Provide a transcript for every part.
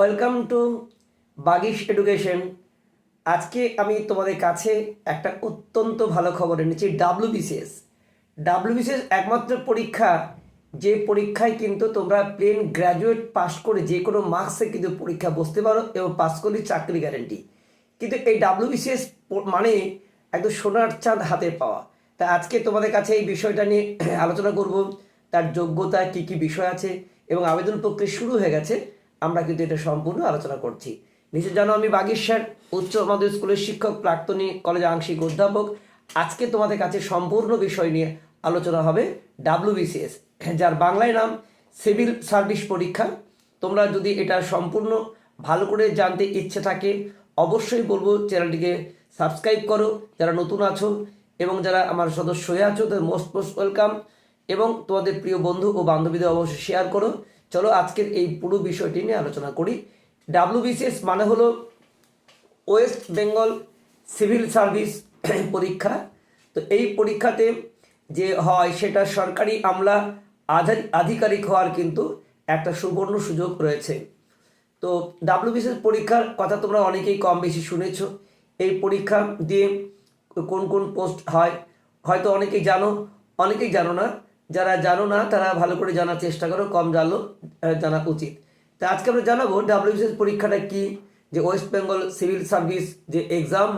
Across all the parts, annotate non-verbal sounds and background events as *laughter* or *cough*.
Welcome to Bagish education. আজকে আমি তোমাদের কাছে একটা অত্যন্ত ভালো খবর এনেছি ডাব্লিউবিসিএস ডাব্লিউবিসিএস একমাত্র পরীক্ষা, যে পরীক্ষায় কিন্তু তোমরা প্লেন গ্র্যাজুয়েট পাস করে যে কোনো মার্কসে কিন্তু পরীক্ষা বসতে পারো এবং পাস করলে চাকরি গ্যারেন্টি কিন্তু এই ডাব্লিউবিসিএস মানে একদম সোনার চাঁদ হাতে পাওয়া। তা আজকে তোমাদের কাছে এই বিষয়টা নিয়ে আলোচনা করব, তার যোগ্যতা কি কি বিষয় আছে এবং আবেদন প্রক্রিয়া শুরু হয়ে গেছে। আমরা কিন্তু এটা সম্পূর্ণ আলোচনা করছি। নিশ্চয় জানো আমি বাগেশ্বর উচ্চ মাধ্যমিক স্কুলের শিক্ষক, প্রাক্তনী কলেজ আংশিক অধ্যাপক। আজকে তোমাদের কাছে সম্পূর্ণ বিষয় নিয়ে আলোচনা হবে ডাব্লিউবিসিএস যার বাংলায় নাম সিভিল সার্ভিস পরীক্ষা। তোমরা যদি এটা সম্পূর্ণ ভালো করে জানতে ইচ্ছে থাকে, অবশ্যই বলব চ্যানেলটিকে সাবস্ক্রাইব করো, যারা নতুন আছো এবং যারা আমার সদস্য হয়ে আছো, তাদের মোস্ট মোস্ট ওয়েলকাম। এবং তোমাদের প্রিয় বন্ধু ও বান্ধবীদের অবশ্যই শেয়ার করো। চলো আজকের এই পুরো বিষয়টি নিয়ে আলোচনা করি। ডাব্লিউবিসিএস মানে হলো ওয়েস্ট বেঙ্গল সিভিল সার্ভিস পরীক্ষা। তো এই পরীক্ষাতে যে হয় সেটা সরকারি আমলা আধা- আধিকারিক হওয়ার কিন্তু একটা সুবর্ণ সুযোগ রয়েছে। তো ডাব্লিউবিসিএস পরীক্ষার কথা তোমরা অনেকেই কম বেশি শুনেছ। এই পরীক্ষা দিয়ে কোন কোন পোস্ট হয়? হয়তো অনেকেই জানো অনেকেই জানো না। যারা জানো না, তারা ভালো করে জানার চেষ্টা করো, কম জানলো জানা উচিত। তা আজকে আমরা জানাব ডাব্লিউবিসিএস পরীক্ষাটা কি, যে ওয়েস্ট বেঙ্গল সিভিল সার্ভিস যে এক্সাম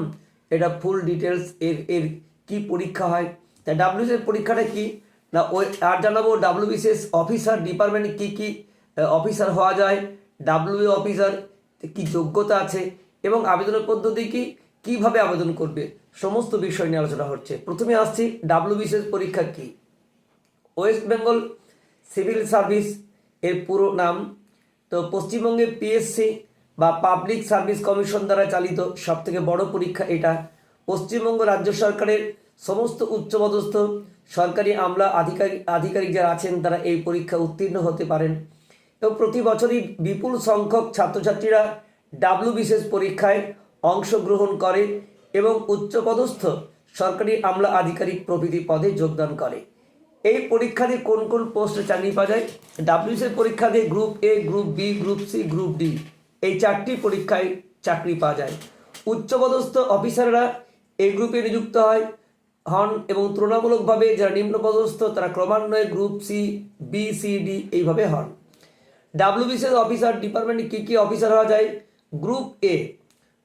এটা ফুল ডিটেলস এর এর কি পরীক্ষা হয়। তা ডাব্লিউবিসিএস পরীক্ষাটা কি? না, ওই, আর জানাব ডাব্লিউবিসিএস অফিসার ডিপার্টমেন্টে কি কি অফিসার হওয়া যায় ডাব্লিউ অফিসার কি যোগ্যতা আছে, এবং আবেদনের পদ্ধতি কি, কীভাবে আবেদন করবে, সমস্ত বিষয় নিয়ে আলোচনা হচ্ছে। প্রথমে আসছি ডাব্লিউবিসিএস পরীক্ষা কি। ওয়েস্ট বেঙ্গল সিভিল সার্ভিস এর পুরো নাম। তো পশ্চিমবঙ্গে পিএসসি বা পাবলিক সার্ভিস কমিশন দ্বারা চালিত সবথেকে বড় পরীক্ষা এটা। পশ্চিমবঙ্গ রাজ্য সরকারের সমস্ত উচ্চপদস্থ সরকারি আমলা আধিকারিক আধিকারিক যারা আছেন তারা এই পরীক্ষা উত্তীর্ণ হতে পারেন। এবং প্রতি বছরই বিপুল সংখ্যক ছাত্রছাত্রীরা ডাব্লিউবিসিএস পরীক্ষায় অংশগ্রহণ করে এবং উচ্চপদস্থ সরকারি আমলা আধিকারিক প্রভৃতি পদে যোগদান করে। এই পরীক্ষা দিয়ে কোন কোন পোস্টে চাকরি পাওয়া যায়? ডাব্লিউসিএস পরীক্ষা দিয়ে group A group B group C group D এই চারটি পরীক্ষায় চাকরি পাওয়া যায়। উচ্চপদস্থ অফিসাররা এই গ্রুপে নিযুক্ত হয়। হন এবং তুলনামূলকভাবে যারা নিম্নপদস্থ, তারা ক্রমান্বয়ে group C B C D এইভাবে হন। ডাব্লিউ ডাব্লিউবিসিএস অফিসার ডিপার্টমেন্টে কী কী অফিসার হওয়া যায়? Group A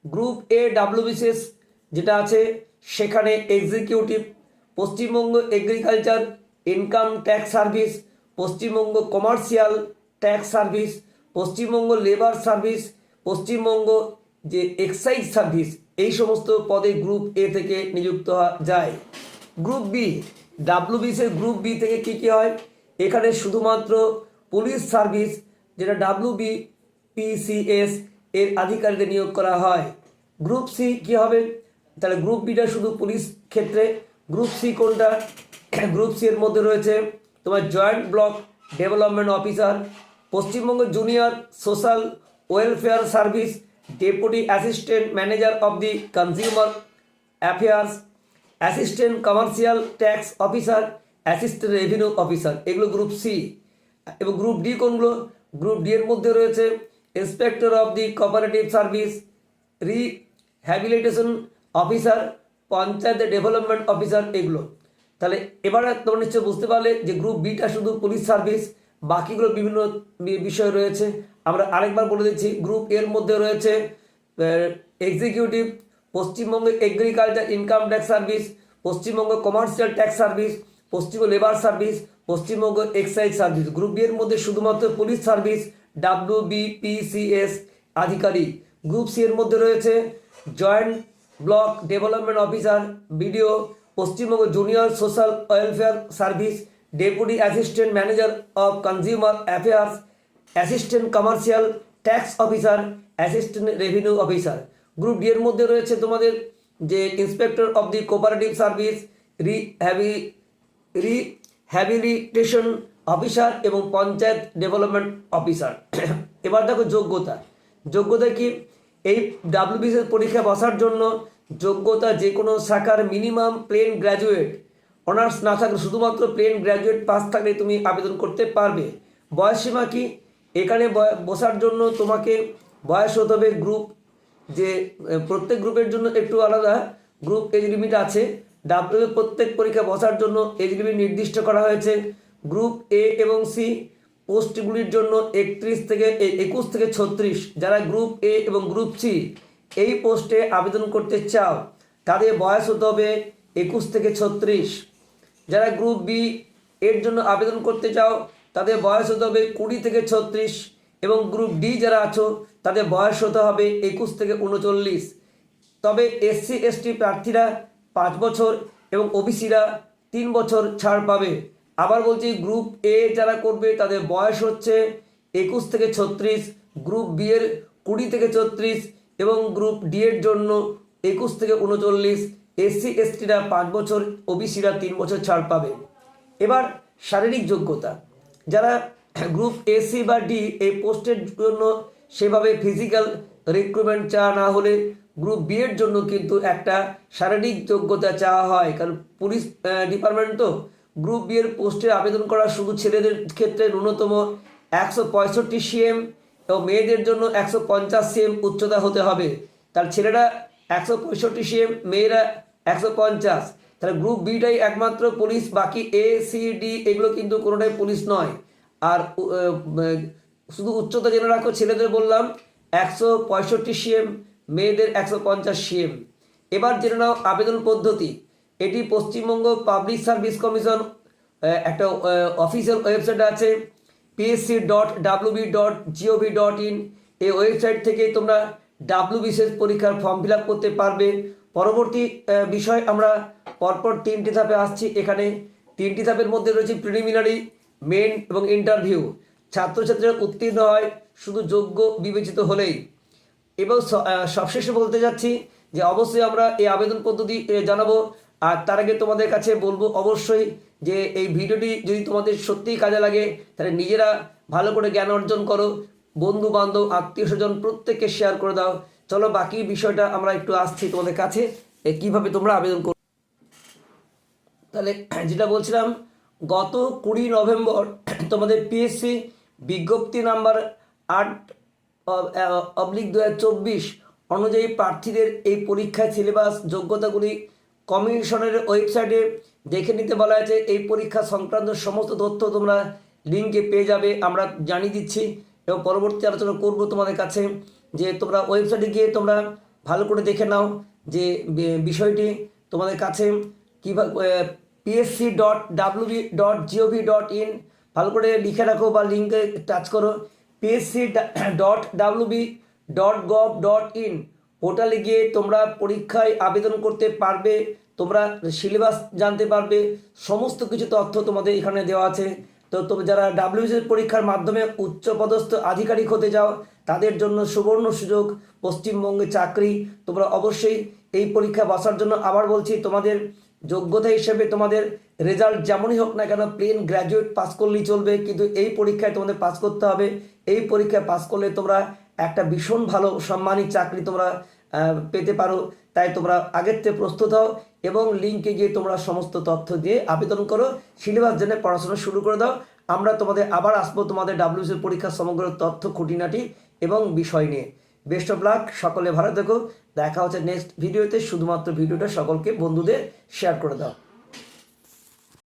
group A WBCS যেটা আছে, সেখানে executive Paschimbanga agriculture income tax service Paschimbanga commercial tax service Paschimbanga labour service Paschimbanga যে এক্সাইজ সার্ভিস এই সমস্ত পদে গ্রুপ এ থেকে নিযুক্ত যায়। Group B WBCS group B থেকে কী কী হয়? এখানে শুধুমাত্র পুলিশ সার্ভিস যেটা ডাব্লিউ বি পিসিএস এর আধিকারিকদের নিয়োগ করা হয়। গ্রুপ সি কী হবে? তাহলে গ্রুপ বিটা শুধু পুলিশ ক্ষেত্রে। গ্রুপ সি কোনটা? *coughs* গ্রুপ সি এর মধ্যে রয়েছে তোমার joint block development officer, Paschimbanga junior social welfare service, deputy assistant manager of the consumer affairs, assistant commercial tax officer, assistant revenue officer, এগুলো গ্রুপ সি। এবং গ্রুপ ডি কোনগুলো? Group D এর মধ্যে রয়েছে inspector of the cooperative service, rehabilitation officer, panchayat development officer, এগুলো। তাহলে এবারে তোমরা নিশ্চয় বুঝতে পারলে যে গ্রুপ বিটা শুধু পুলিশ সার্ভিস বাকিগুলো বিভিন্ন বিষয় রয়েছে। আমরা আরেকবার বলে দিচ্ছি গ্রুপ এর মধ্যে রয়েছে executive Paschimbanga agriculture income tax service Paschimbanga commercial tax service Paschimbanga labour service Paschimbanga excise service group B এর মধ্যে শুধুমাত্র পুলিশ সার্ভিস ডাব্লিউ বিপিসিএস আধিকারিক। গ্রুপ সি এর মধ্যে রয়েছে joint block development officer BDO Paschimbanga junior social welfare service deputy assistant manager of consumer affairs, assistant commercial tax officer, assistant revenue officer. Group D এর মধ্যে রয়েছে তোমাদের যে inspector of the cooperative service, রিহ্যাবি, rehabilitation officer এবং panchayat development officer. এবার দেখো যোগ্যতা। যোগ্যতা কি? এই ডাব্লিউবিসিএস পরীক্ষা বসার জন্য যোগ্যতা যে কোনো শাখার মিনিমাম প্লেন গ্র্যাজুয়েট অনার্স না থাকলে শুধুমাত্র প্লেন গ্র্যাজুয়েট পাস থাকলে তুমি আবেদন করতে পারবে। বয়সসীমা কি? এখানে বসার জন্য তোমাকে বয়স হতে হবে গ্রুপ যে, প্রত্যেক গ্রুপের জন্য একটু আলাদা। গ্রুপ এজ লিমিট আছে। ডাব্লিউ প্রত্যেক পরীক্ষা বসার জন্য এজ লিমিট নির্দিষ্ট করা হয়েছে। গ্রুপ এ এবং সি পোস্টগুলির জন্য একত্রিশ থেকে একুশ থেকে ছত্রিশ। যারা গ্রুপ এ এবং গ্রুপ সি এই পোস্টে আবেদন করতে চাও, তাদের বয়স হতে হবে একুশ থেকে ছত্রিশ। যারা গ্রুপ বি এর জন্য আবেদন করতে চাও, তাদের বয়স হতে হবে কুড়ি থেকে ছত্রিশ এবং গ্রুপ ডি যারা আছো, তাদের বয়স হতে হবে একুশ থেকে উনচল্লিশ। তবে এসসি এসটি প্রার্থীরা পাঁচ বছর এবং ওবিসিরা তিন বছর ছাড় পাবে। আবার বলছি গ্রুপ এ যারা করবে, তাদের বয়স হচ্ছে একুশ থেকে ছত্রিশ গ্রুপ বি এর কুড়ি থেকে ছত্রিশ এবং গ্রুপ ডি এর জন্য একুশ থেকে উনচল্লিশ এসসি এসটিরা পাঁচ বছর ওবিসিরা তিন বছর ছাড় পাবে। এবার শারীরিক যোগ্যতা। যারা গ্রুপ এসি বা ডি এই পোস্টের জন্য সেভাবে ফিজিক্যাল রিক্রুটমেন্ট চাওয়া না হলে গ্রুপ বি এর জন্য কিন্তু একটা শারীরিক যোগ্যতা চাওয়া হয়। কারণ পুলিশ ডিপার্টমেন্ট তো গ্রুপ বি এর পোস্টে আবেদন করা শুধু ছেলেদের ক্ষেত্রে ন্যূনতম একশো পঁয়ষট্টি সিএম এবং মেয়েদের জন্য একশো পঞ্চাশ সিএম উচ্চতা হতে হবে। তার ছেলেরা একশো পঁয়ষট্টি সিএম, মেয়েরা একশো পঞ্চাশ। তাহলে গ্রুপ বিটাই একমাত্র পুলিশ বাকি এ সি ডি এগুলো কিন্তু কোনোটাই পুলিশ নয়। আর শুধু উচ্চতা জেনে রাখো, ছেলেদের বললাম, একশো পঁয়ষট্টি সিএম, মেয়েদের একশো পঞ্চাশ সিএম। এবার জেনে নাও আবেদন পদ্ধতি। এটি পশ্চিমবঙ্গ পাবলিক সার্ভিস কমিশন একটা অফিসিয়াল ওয়েবসাইট আছে। PSC dot WB dot GOV dot in এই ওয়েবসাইট থেকে তোমরা বিশেষ পরীক্ষার ফর্ম ফিল করতে পারবে। পরবর্তী বিষয় আমরা পরপর তিনটি ধাপে আসছি। এখানে তিনটি ধাপের মধ্যে রয়েছে প্রিলিমিনারি মেন এবং ইন্টারভিউ ছাত্রছাত্রীরা উত্তীর্ণ হয় শুধু যোগ্য বিবেচিত হলেই। এবং সবশেষে বলতে যাচ্ছি যে অবশ্যই আমরা এই আবেদন পদ্ধতি জানাব। আর তার আগে তোমাদের কাছে বলব, অবশ্যই যে এই ভিডিওটি যদি তোমাদের সত্যিই কাজে লাগে, তাহলে নিজেরা ভালো করে জ্ঞান অর্জন করো বন্ধু বান্ধব আত্মীয় স্বজন প্রত্যেককে শেয়ার করে দাও। চলো বাকি বিষয়টা আমরা একটু আসছি তোমাদের কাছে কীভাবে তোমরা আবেদন করো। তাহলে যেটা বলছিলাম, গত কুড়ি নভেম্বর তোমাদের পিএসসি বিজ্ঞপ্তি নাম্বার আট অবলিক দু হাজার চব্বিশ অনুযায়ী প্রার্থীদের এই পরীক্ষায় সিলেবাস যোগ্যতাগুলি কমিশনের ওয়েবসাইটে দেখে নিতে বলা হয়েছে, এই পরীক্ষা সংক্রান্ত সমস্ত তথ্য তোমরা লিঙ্কে পেয়ে যাবে, আমরা জানিয়ে দিচ্ছি এবং পরবর্তী আলোচনা করব তোমাদের কাছে, যে তোমরা ওয়েবসাইটে গিয়ে তোমরা ভালো করে দেখে নাও যে বিষয়টি তোমাদের কাছে কীভাবে PSC dot WB dot GOV dot in ভালো করে লিখে রাখো বা লিঙ্কে টাচ করো PSC dot WB dot gov dot in পোর্টালে গিয়ে তোমরা পরীক্ষায় আবেদন করতে পারবে তোমরা সিলেবাস জানতে পারবে, সমস্ত কিছু তথ্য তোমাদের এখানে দেওয়া আছে। তো তুমি যারা ডাব্লিউবিসিএস পরীক্ষার মাধ্যমে উচ্চপদস্থ আধিকারিক হতে যাও তাদের জন্য সুবর্ণ সুযোগ, পশ্চিমবঙ্গে চাকরি। তোমরা অবশ্যই এই পরীক্ষা বসার জন্য আবার বলছি, তোমাদের যোগ্যতা হিসেবে তোমাদের রেজাল্ট যেমনই হোক না কেন প্লেন গ্র্যাজুয়েট পাস করলেই চলবে। কিন্তু এই পরীক্ষায় তোমাদের পাস করতে হবে। এই পরীক্ষায় পাস করলে তোমরা একটা ভীষণ ভালো সম্মানী চাকরি তোমরা পেতে পারো। তাই তোমরা আগের থেকে প্রস্তুত হও এবং লিঙ্কে গিয়ে তোমরা সমস্ত তথ্য দিয়ে আবেদন করো। সিলেবাস জেনে পড়াশোনা শুরু করে দাও। আমরা তোমাদের আবার আসব তোমাদের ডাব্লিউসি পরীক্ষার সমগ্র তথ্য, খুঁটিনাটি এবং বিষয় নিয়ে। বেস্ট অফ লাক সকলে ভালো থেকো। দেখা হচ্ছে নেক্সট ভিডিওতে শুধুমাত্র ভিডিওটা সকলকে বন্ধুদের শেয়ার করে দাও।